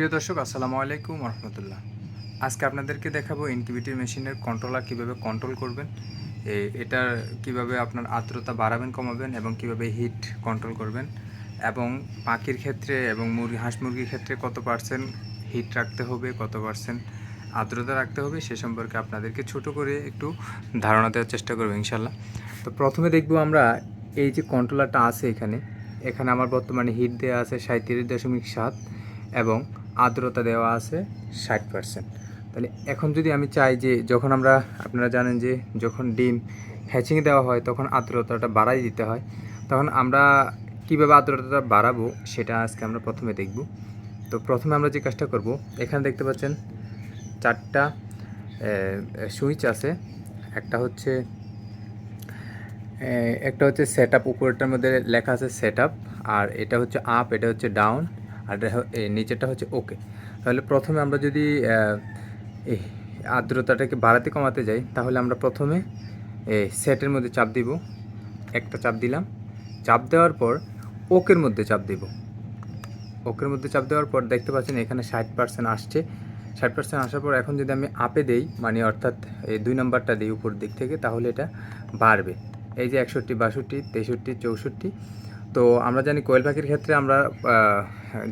প্রিয় দর্শক, আসসালামু আলাইকুম রহমতুল্লাহ। আজকে আপনাদেরকে দেখাবো ইনকিউবিটির মেশিনের কন্ট্রোলার কীভাবে কন্ট্রোল করবেন এটার কীভাবে আপনার আর্দ্রতা বাড়াবেন, কমাবেন এবং কীভাবে হিট কন্ট্রোল করবেন এবং পাখির ক্ষেত্রে এবং মুরগি, হাঁস মুরগির ক্ষেত্রে কত পার্সেন্ট হিট রাখতে হবে, কত পার্সেন্ট আর্দ্রতা রাখতে হবে সে সম্পর্কে আপনাদেরকে ছোট করে একটু ধারণা দেওয়ার চেষ্টা করব ইনশাল্লাহ তো প্রথমে দেখব আমরা এই যে কন্ট্রোলারটা আছে এখানে এখানে আমার বর্তমানে হিট দেওয়া আছে সাঁত্রিশ দশমিক সাত এবং আর্দ্রতা দেওয়া আছে ষাট পার্সেন্ট তাহলে এখন যদি আমি চাই যে যখন আমরা, আপনারা জানেন যে যখন ডিম হ্যাচিং দেওয়া হয় তখন আর্দ্রতাটা বাড়াই দিতে হয়, তখন আমরা কীভাবে আর্দ্রতাটা বাড়াবো সেটা আজকে আমরা প্রথমে দেখব। তো প্রথমে আমরা যে কাজটা করব, এখানে দেখতে পাচ্ছেন চারটা সুইচ আছে। একটা হচ্ছে একটা হচ্ছে সেট আপ উপরেরটার মধ্যে লেখা আছে সেট আপ আর এটা হচ্ছে আপ এটা হচ্ছে ডাউন আর নিচেরটা হচ্ছে ওকে তাহলে প্রথমে আমরা যদি আর্দ্রতাটাকে বাড়াতে কমাতে যাই, তাহলে আমরা প্রথমে সেটের মধ্যে চাপ দিব। একটা চাপ দিলাম। চাপ দেওয়ার পর ওকের মধ্যে চাপ দিব। ওকের মধ্যে চাপ দেওয়ার পর দেখতে পাচ্ছেন এখানে ষাট পার্সেন্ট আসছে। ষাট পার্সেন্ট আসার পর এখন যদি আমি আপে দেই মানে অর্থাৎ এই দুই নাম্বারটা দিই উপর দিক থেকে, তাহলে এটা বাড়বে। এই যে একষট্টি, বাষট্টি, তেষট্টি, চৌষট্টি তো আমরা জানি কোয়েল পাখির ক্ষেত্রে আমরা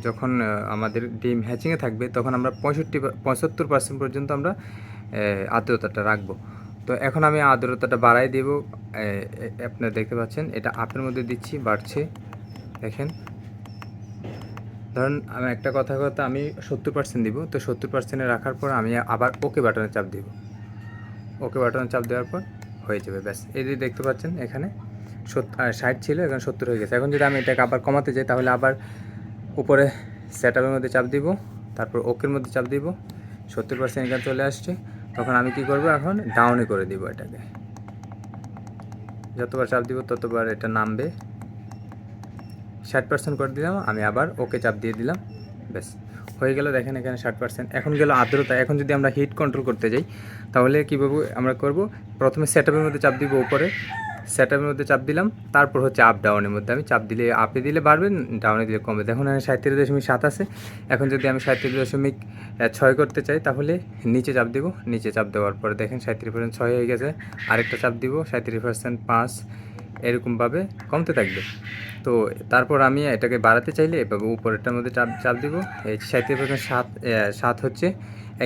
যখন আমাদের ডিম হ্যাচিংয়ে থাকবে, তখন আমরা পঁয়ষট্টি পঁচাত্তর পার্সেন্ট পর্যন্ত আমরা আর্দ্রতাটা রাখব। তো এখন আমি আর্দ্রতাটা বাড়াই দেব আপনারা দেখতে পাচ্ছেন, এটা আপের মধ্যে দিচ্ছি, বাড়ছে, দেখেন। ধরুন, আমি একটা কথা কথা আমি সত্তর পার্সেন্ট দিব, তো সত্তর পার্সেন্টে রাখার পর আমি আবার ওকে বাটনে চাপ দিব। ওকে বাটনে চাপ দেওয়ার পর হয়ে যাবে, ব্যাস। এই দেখতে পাচ্ছেন এখানে ষাট ছিল, এখন সত্তর হয়ে গেছে। এখন যদি আমি এটাকে আবার কমাতে যাই, তাহলে আবার উপরে সেট মধ্যে চাপ দিব, তারপর ওকের মধ্যে চাপ দিব, সত্তর পার্সেন্ট এখানে চলে আসছে। তখন আমি কি করব এখন? ডাউনে করে দিব এটাকে। যতবার চাপ দিব, ততবার এটা নামবে। ষাট পার্সেন্ট করে দিলাম, আমি আবার ওকে চাপ দিয়ে দিলাম। ব্যাস, হয়ে গেল দেখেন এখানে ষাট পার্সেন্ট এখন গেল আর্দ্রতা। এখন যদি আমরা হিট কন্ট্রোল করতে যাই, তাহলে কীভাবে আমরা করব, প্রথমে সেট মধ্যে চাপ দিব উপরে সেট মধ্যে চাপ দিলাম, তারপর হচ্ছে আপ ডাউনের মধ্যে। আমি চাপ দিলে আপে দিলে বাড়বে ডাউনে দিলে কমবে। দেখুন, এখানে সাঁত্রিশ দশমিক সাত আছে। এখন যদি আমি সাঁত্রিশ দশমিক ছয় করতে চাই, তাহলে নিচে চাপ দিব। নিচে চাপ দেওয়ার পরে দেখেন সাঁত্রিশ পার্সেন্ট ছয় হয়ে গেছে। আরেকটা চাপ দিব সাঁত্রিশ পার্সেন্ট পাঁচ এরকমভাবে কমতে থাকবে। তো তারপর আমি এটাকে বাড়াতে চাইলে এভাবে উপরেরটার মধ্যে চাপ চাপ দিব। এই সাঁত্রিশ পার্সেন্ট সাত সাত হচ্ছে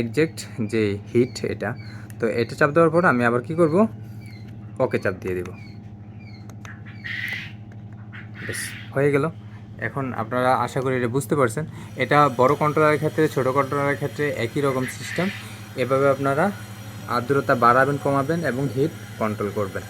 একজ্যাক্ট যে হিট এটা। তো এটা চাপ দেওয়ার পর আমি আবার কি করব? ওকে চাপ দিয়ে দিব। বেশ, হয়ে গেল। এখন আপনারা আশা করি এটা বুঝতে পারছেন। এটা বড় কন্ট্রোলারের ক্ষেত্রে, ছোট কন্ট্রোলারের ক্ষেত্রে একই রকম সিস্টেম এভাবে আপনারা আর্দ্রতা বাড়াবেন, কমাবেন এবং হিট কন্ট্রোল করবেন।